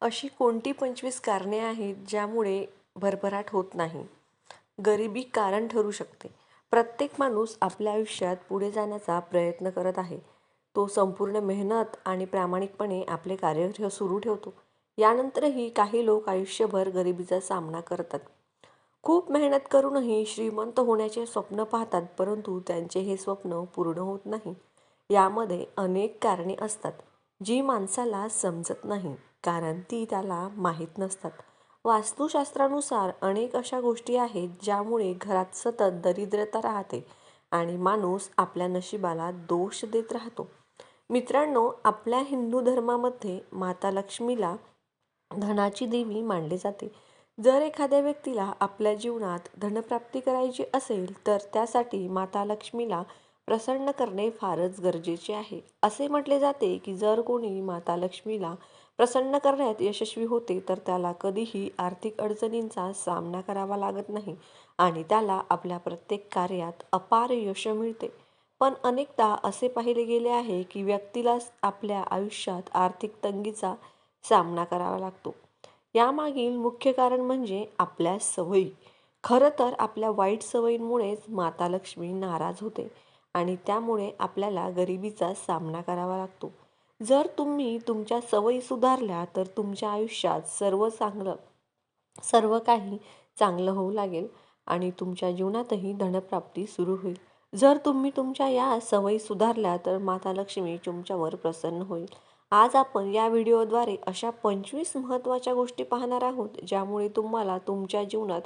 अशी कोणती पंचवीस कारणे आहेत ज्यामुळे भरभराट होत नाही? गरिबी कारण ठरू शकते. प्रत्येक माणूस आपल्या आयुष्यात पुढे जाण्याचा प्रयत्न करत आहे. तो संपूर्ण मेहनत आणि प्रामाणिकपणे आपले कार्य सुरू ठेवतो. यानंतरही काही लोक आयुष्यभर गरिबीचा सामना करतात. खूप मेहनत करूनही श्रीमंत होण्याचे स्वप्न पाहतात परंतु त्यांचे हे स्वप्न पूर्ण होत नाही. यामध्ये अनेक कारणे असतात जी माणसाला समजत नाही. कारण ती त्याला माहीत नसतात. वास्तुशास्त्रानुसार अनेक अशा गोष्टी आहेत ज्यामुळे घरात सतत दरिद्रता राहते आणि माणूस आपल्या नशिबाला दोष देत राहतो. मित्रांनो आपल्या हिंदू धर्मामध्ये माता लक्ष्मीला धनाची देवी मानले जाते. जर एखाद्या व्यक्तीला आपल्या जीवनात धनप्राप्ती करायची असेल तर त्यासाठी माता लक्ष्मीला प्रसन्न करणे फारच गरजेचे आहे. असे म्हटले जाते की जर कोणी माता लक्ष्मीला प्रसन्न करण्यात यशस्वी होते तर त्याला कधीही आर्थिक अडचणींचा सामना करावा लागत नाही आणि त्याला आपल्या प्रत्येक कार्यात अपार यश मिळते. पण अनेकदा असे पाहिले गेले आहे की व्यक्तीला आपल्या आयुष्यात आर्थिक तंगीचा सामना करावा लागतो. यामागील मुख्य कारण म्हणजे आपल्या सवयी. खरं तर आपल्या वाईट सवयींमुळेच माता लक्ष्मी नाराज होते आणि त्यामुळे आपल्याला गरिबीचा सामना करावा लागतो. जर तुम्ही तुमच्या सवयी सुधारल्या तर तुमच्या आयुष्यात सर्व चांगलं सर्व काही चांगलं होऊ लागेल आणि तुमच्या जीवनातही धनप्राप्ती सुरू होईल. जर तुम्ही तुमच्या या सवयी सुधारल्या तर माता लक्ष्मी तुमच्यावर प्रसन्न होईल. आज आपण या व्हिडिओद्वारे अशा पंचवीस महत्त्वाच्या गोष्टी पाहणार आहोत ज्यामुळे तुम्हाला तुमच्या जीवनात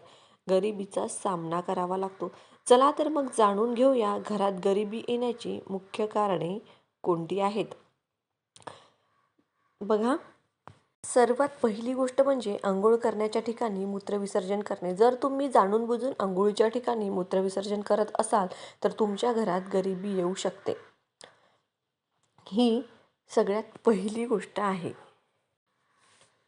गरिबीचा सामना करावा लागतो. चला तर मग जाणून घेऊया घरात गरिबी येण्याची मुख्य कारणे कोणती आहेत? बघा सर्वात पहिली गोष्ट म्हणजे आंघोळ करण्याच्या ठिकाणी मूत्रविसर्जन करणे. जर तुम्ही जाणून बुजून आंघोळीच्या ठिकाणी मूत्रविसर्जन करत असाल तर तुमच्या घरात गरिबी येऊ शकते. ही सगळ्यात पहिली गोष्ट आहे.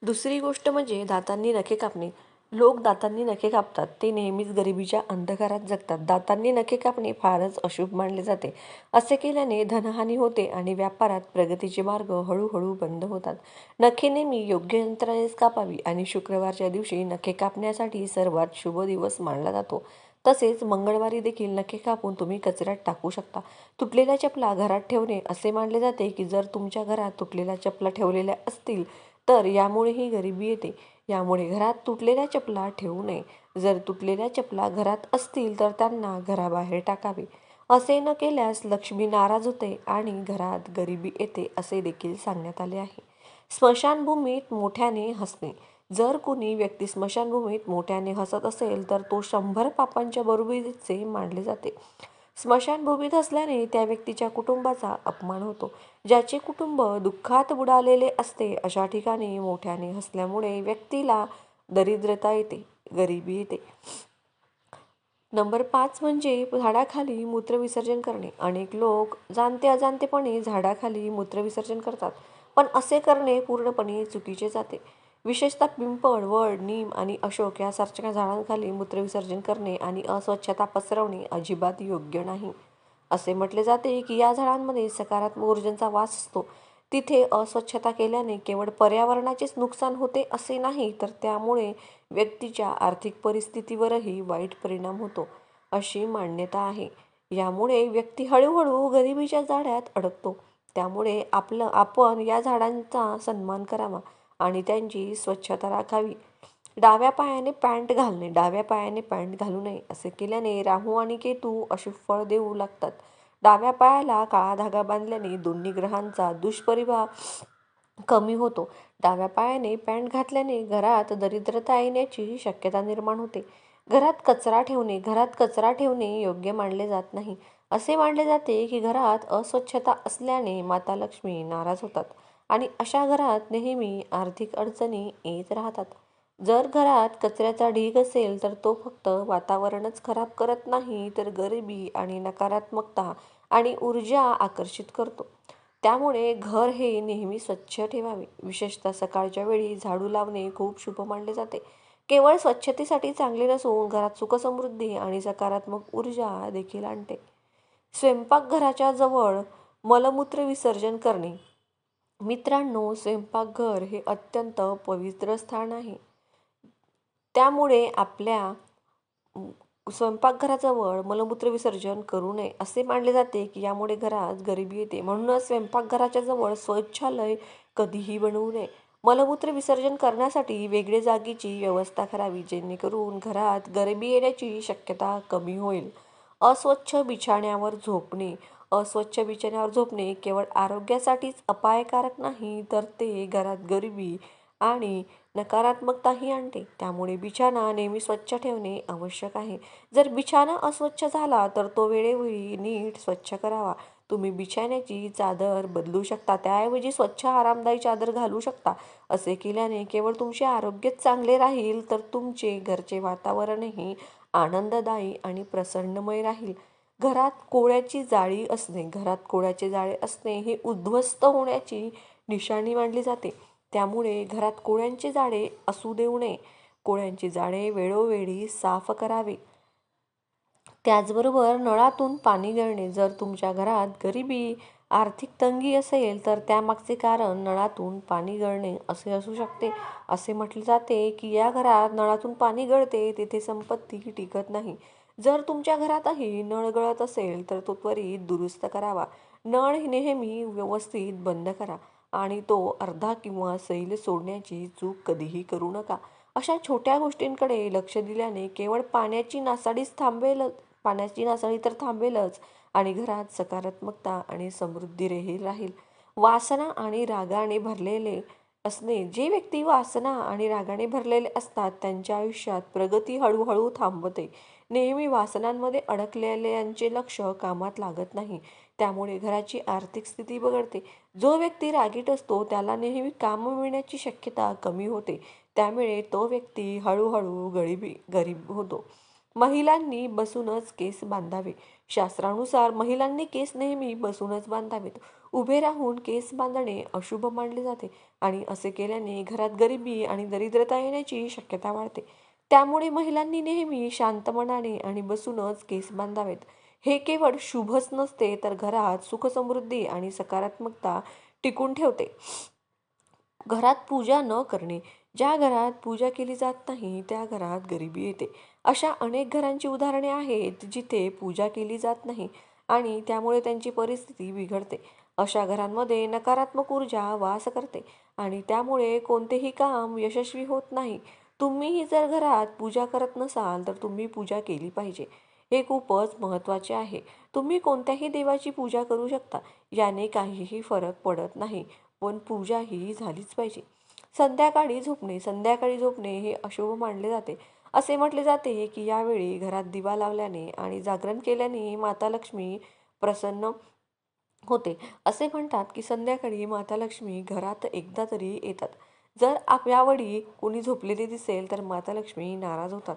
दुसरी गोष्ट म्हणजे दातांनी नखे कापणे. लोक दातांनी नखे कापतात. ते नेहमीच गरिबीच्या अंधकारात जगतात. दातांनी नखे कापणे फारच अशुभ मानले जाते. असे केल्याने धनहानी होते आणि व्यापारात प्रगतीचे मार्ग हळूहळू बंद होतात. नखे नेहमी योग्य यंत्रणेस कापावी आणि शुक्रवारच्या दिवशी नखे कापण्यासाठी सर्वात शुभ दिवस मानला जातो. तसेच मंगळवारी देखील नखे कापून तुम्ही कचऱ्यात टाकू शकता. तुटलेल्या चपला घरात ठेवणे असे मानले जाते की जर तुमच्या घरात तुटलेल्या चपला ठेवलेल्या असतील तर यामुळेही गरिबी येते. यामुळे घरात तुटलेल्या चपला ठेवू नये. जर तुटलेल्या चपला घरात असतील तर त्यांना घराबाहेर टाकावे. असे न केल्यास लक्ष्मी नाराज होते आणि घरात गरिबी येते असे देखील सांगण्यात आले आहे. स्मशानभूमीत मोठ्याने हसणे. जर कुणी व्यक्ती स्मशानभूमीत मोठ्याने हसत असेल तर तो शंभर पापांच्या बरोबरीचे मानले जाते. स्मशानभूमीत असल्याने त्या व्यक्तीच्या कुटुंबाचा अपमान होतो. ज्याचे कुटुंब दुःखात बुडालेले असते अशा ठिकाणी मोठ्याने हसल्यामुळे व्यक्तीला दरिद्रता येते गरिबी येते. नंबर पाच म्हणजे झाडाखाली मूत्रविसर्जन करणे. अनेक लोक जाणते अजाणतेपणे झाडाखाली मूत्रविसर्जन करतात पण असे करणे पूर्णपणे चुकीचे जाते. विशेषतः पिंपळ वड नीम आणि अशोक यासारख्या झाडांखाली मूत्रविसर्जन करणे आणि अस्वच्छता पसरवणे अजिबात योग्य नाही. असे म्हटले जाते की या झाडांमध्ये सकारात्मक ऊर्जांचा वास असतो. तिथे अस्वच्छता केल्याने केवळ पर्यावरणाचेच नुकसान होते असे नाही तर त्यामुळे व्यक्तीच्या आर्थिक परिस्थितीवरही वाईट परिणाम होतो अशी मान्यता आहे. यामुळे व्यक्ती हळूहळू गरिबीच्या जाळ्यात अडकतो. त्यामुळे आपलं आपण या झाडांचा सन्मान करावा. आणि त्यांची स्वच्छता राखावी. डाव्या पायाने पॅन्ट घालणे डाव्या पायाने पॅन्ट घालू नये असे केल्याने राहू आणि केतू अशी फळ देऊ लागतात. डाव्या पायाला काळा धागा बांधल्याने दोन्ही ग्रहांचा दुष्परिभाव कमी होतो. डाव्या पायाने पॅन्ट घातल्याने घरात दरिद्रता येण्याची शक्यता निर्माण होते. घरात कचरा ठेवणे घरात कचरा ठेवणे योग्य मानले जात नाही. असे मानले जाते की घरात अस्वच्छता असल्याने माता लक्ष्मी नाराज होतात. आणि अशा घरात नेहमी आर्थिक अडचणी येत राहतात. जर घरात कचऱ्याचा ढीग असेल तर तो फक्त वातावरणच खराब करत नाही तर गरिबी आणि नकारात्मकता आणि ऊर्जा आकर्षित करतो. त्यामुळे घर हे नेहमी स्वच्छ ठेवावे. विशेषतः सकाळच्या वेळी झाडू लावणे खूप शुभ मानले जाते. केवळ स्वच्छतेसाठी चांगले नसून घरात सुखसमृद्धी आणि सकारात्मक ऊर्जा देखील आणते. स्वयंपाकघराच्या जवळ मलमूत्र विसर्जन करणे मित्रांनो स्वयंपाकघर हे अत्यंत पवित्र स्थान आहे. त्यामुळे आपल्या स्वयंपाकघराजवळ मलमूत्र विसर्जन करू नये असे मानले जाते की यामुळे घरात गरिबी येते. म्हणूनच स्वयंपाकघराच्या जवळ स्वच्छालय कधीही बनवू नये. मलमूत्र विसर्जन करण्यासाठी वेगळे जागेची व्यवस्था करावी जेणेकरून घरात गरिबी येण्याची शक्यता कमी होईल. अस्वच्छ बिछाण्यावर झोपणे अस्वच्छ बिछाण्यावर झोपणे केवळ आरोग्यासाठीच अपायकारक नाही तर ते घरात गरिबी आणि नकारात्मकताही आणते. त्यामुळे बिछाना नेहमी स्वच्छ ठेवणे आवश्यक आहे. जर बिछाना अस्वच्छ झाला तर तो वेळोवेळी नीट स्वच्छ करावा. तुम्ही बिछाण्याची चादर बदलू शकता त्याऐवजी स्वच्छ आरामदायी चादर घालू शकता. असे केल्याने केवळ तुमचे आरोग्यच चांगले राहील तर तुमचे घरचे वातावरणही आनंददायी आणि प्रसन्नमय राहील. घरात कोळ्याची जाळी असणे घरात कोळ्याचे जाळे असणे हे उद्ध्वस्त होण्याची निशाणी मानली जाते. त्यामुळे घरात कोळ्यांचे जाळे असू देऊ नये. कोळ्यांची जाळे वेळोवेळी साफ करावे. त्याचबरोबर नळातून पाणी गळणे जर तुमच्या घरात गरिबी आर्थिक तंगी असेल तर त्यामागचे कारण नळातून पाणी गळणे असे असू शकते. असे म्हटले जाते की या घरात नळातून पाणी गळते तिथे संपत्ती टिकत नाही. जर तुमच्या घरातही नळ गळत असेल तर तो त्वरित दुरुस्त करावा. नळ नेहमी व्यवस्थित बंद करा आणि तो अर्धा किंवा सैल सोडण्याची चूक कधीही करू नका. अशा छोट्या गोष्टींकडे लक्ष दिल्याने केवळ पाण्याची नासाडीच थांबेलच पाण्याची नासाडी तर थांबेलच आणि घरात सकारात्मकता आणि समृद्धी राहील. वासना आणि रागाने भरलेले असणे. जे व्यक्ती वासना आणि रागाने भरलेले असतात त्यांच्या आयुष्यात प्रगती हळूहळू थांबते. नेहमी वासनांमध्ये अडकलेल्यांचे लक्ष कामात लागत नाही. त्यामुळे घराची आर्थिक स्थिती बिघडते. जो व्यक्ती रागीट असतो त्याला नेहमी काम मिळण्याची शक्यता कमी होते. त्यामुळे तो व्यक्ती हळूहळू गरिबी गरीब होतो. महिलांनी बसूनच केस बांधावे. शास्त्रानुसार महिलांनी केस नेहमी बसूनच बांधावेत. उभे राहून केस बांधणे अशुभ मानले जाते आणि असे केल्याने घरात गरिबी आणि दरिद्रता येण्याची शक्यता वाढते. त्यामुळे महिलांनी नेहमी शांत मनाने आणि बसूनच केस बांधावेत. हे केवळ शुभच नसते तर घरात सुखसमृद्धी आणि सकारात्मकता टिकून ठेवते. घरात पूजा न करणे. ज्या घरात पूजा केली जात नाही त्या घरात गरिबी येते. अशा अनेक घरांची उदाहरणे आहेत जिथे पूजा केली जात नाही आणि त्यामुळे त्यांची परिस्थिती बिघडते. अशा घरांमध्ये नकारात्मक ऊर्जा वास करते आणि त्यामुळे कोणतेही काम यशस्वी होत नाही. तुम्हीही जर घरात पूजा करत नसाल तर तुम्ही पूजा केली पाहिजे. हे खूपच महत्त्वाचे आहे. तुम्ही कोणत्याही देवाची पूजा करू शकता याने काहीही फरक पडत नाही पण पूजा ही झालीच पाहिजे. संध्याकाळी झोपणे संध्याकाळी झोपणे हे अशुभ मानले जाते. असे म्हटले जाते की यावेळी घरात दिवा लावल्याने आणि जागरण केल्याने माता लक्ष्मी प्रसन्न होते. असे म्हणतात की संध्याकाळी माता लक्ष्मी घरात एकदा तरी येतात. जर आप यावेळी कोणी झोपलेले दिसेल तर माता लक्ष्मी नाराज होतात.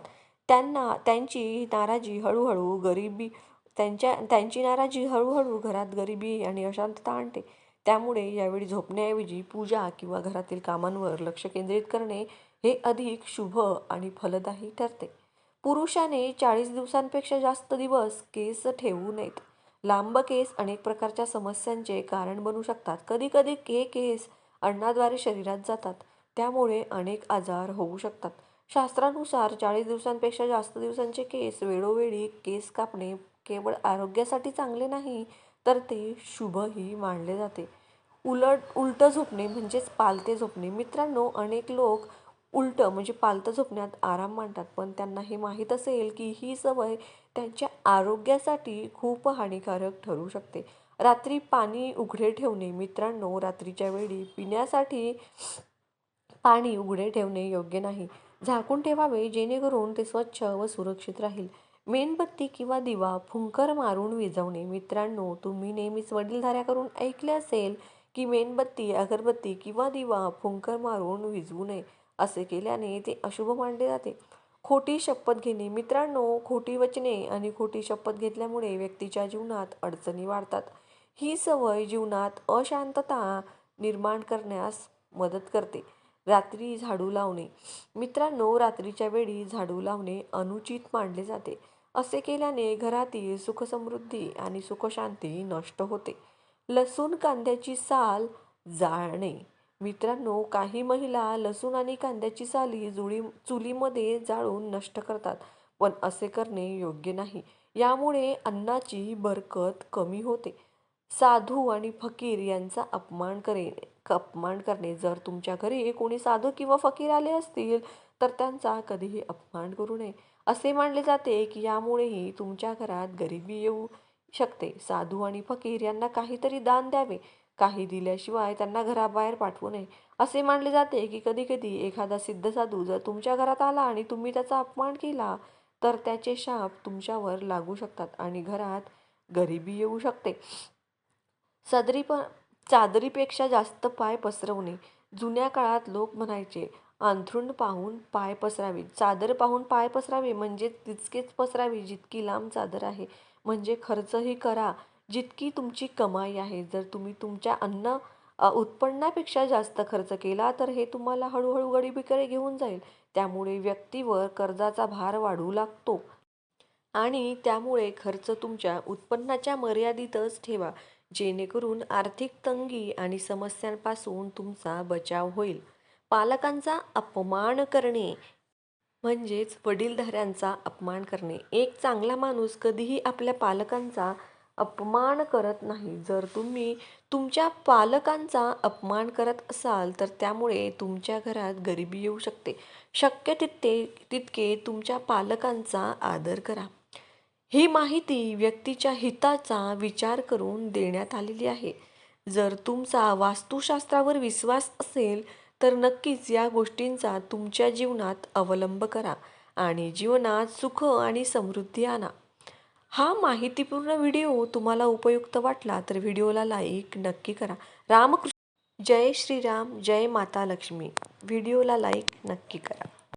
त्यांना त्यांची नाराजी हळूहळू गरिबी त्यांच्या त्यांची नाराजी हळूहळू घरात गरिबी आणि अशांतता आणते. त्यामुळे यावेळी झोपण्याऐवजी पूजा किंवा घरातील कामांवर लक्ष केंद्रित करणे हे अधिक शुभ आणि फलदायी ठरते. पुरुषाने चाळीस दिवसांपेक्षा जास्त दिवस केस ठेवू नयेत. लांब केस अनेक प्रकारच्या समस्यांचे कारण बनू शकतात. कधीकधी के केस अन्नाद्वारे शरीरात जातात. त्यामुळे अनेक आजार होऊ शकतात. शास्त्रानुसार चाळीस दिवसांपेक्षा जास्त दिवसांचे केस वेळोवेळी केस कापणे केवळ आरोग्यासाठी चांगले नाही तर ते शुभही मानले जाते. उलट उलटं झोपणे म्हणजेच पालते झोपणे. मित्रांनो अनेक लोक उलटं म्हणजे पालतं झोपण्यात आराम मानतात पण त्यांना हे माहीत असेल की ही सवय त्यांच्या आरोग्यासाठी खूप हानिकारक ठरू शकते. रात्री पाणी उघडे ठेवणे मित्रांनो रात्रीच्या वेळी पिण्यासाठी पाणी उघडे ठेवणे योग्य नाही. झाकून ठेवावे जेणेकरून ते स्वच्छ व सुरक्षित राहील. मेणबत्ती किंवा दिवा फुंकर मारून विझवणे. मित्रांनो तुम्ही नेहमीच वडीलधाऱ्याकडून ऐकले असेल की मेणबत्ती अगरबत्ती किंवा दिवा फुंकर मारून विझवू नये. असे केल्याने ते अशुभ मानले जाते. खोटी शपथ घेणे. मित्रांनो खोटी वचने आणि खोटी शपथ घेतल्यामुळे व्यक्तीच्या जीवनात अडचणी वाढतात. ही सवय जीवनात अशांतता निर्माण करण्यास मदत करते. रात्री झाडू लावणे. मित्रांनो रात्रीच्या वेळी झाडू लावणे अनुचित मानले जाते. असे केल्याने घरातील सुखसमृद्धी आणि सुखशांती नष्ट होते. लसूण कांद्याची साल जाळणे. मित्रांनो काही महिला लसूण आणि कांद्याची साली जुळी चुलीमध्ये जाळून नष्ट करतात पण असे करणे योग्य नाही. यामुळे अन्नाची बरकत कमी होते. साधू आणि फकीर यांचा अपमान करे अपमान करणे. जर तुमच्या घरी कोणी साधू किंवा फकीर आले असतील तर त्यांचा कधीही अपमान करू नये. असे मानले जाते की यामुळेही तुमच्या घरात गरिबी येऊ शकते. साधू आणि फकीर यांना काहीतरी दान द्यावे. काही दिल्याशिवाय त्यांना घराबाहेर पाठवू नये. असे मानले जाते की कधी कधी एखादा सिद्ध साधू जर तुमच्या घरात आला आणि तुम्ही त्याचा अपमान केला तर त्याचे शाप तुमच्यावर लागू शकतात आणि घरात गरिबी येऊ शकते. सदरी पण चादरीपेक्षा जास्त पाय पसरवणे. जुन्या काळात लोक म्हणायचे अंथरुण पाहून पाय पसरावे. चादर पाहून पाय पसरावे. म्हणजे तितकेच पसरावे जितकी लांब चादर आहे. म्हणजे खर्चही करा. जितकी तुमची कमाई आहे जर तुम्ही तुमच्या अन्न उत्पन्नापेक्षा जास्त खर्च केला तर हे तुम्हाला हळूहळू गडीबीकडे घेऊन जाईल. त्यामुळे व्यक्तीवर कर्जाचा भार वाढू लागतो. आणि त्यामुळे खर्च तुमच्या उत्पन्नाच्या मर्यादितच ठेवा जेणेकरून आर्थिक तंगी आणि समस्यांपासून तुमचा बचाव होईल. पालकांचा अपमान करणे म्हणजेच वडीलधाऱ्यांचा अपमान करणे एक चांगला माणूस कधीही आपल्या पालकांचा अपमान करत नाही. जर तुम्ही तुमच्या पालकांचा अपमान करत असाल तर त्यामुळे तुमच्या घरात गरिबी येऊ शकते. शक्य तितके तितके तुमच्या पालकांचा आदर करा. ही माहिती व्यक्तीच्या हिताचा विचार करून देण्यात आलेली आहे. जर तुमचा वास्तुशास्त्रावर विश्वास असेल तर नक्कीच या गोष्टींचा तुमच्या जीवनात अवलंब करा आणि जीवनात सुख आणि समृद्धी आणा. हा माहितीपूर्ण व्हिडिओ तुम्हाला उपयुक्त वाटला तर व्हिडिओला लाईक नक्की करा. रामकृष्ण जय श्रीराम जय माता लक्ष्मी. व्हिडिओला लाईक नक्की करा.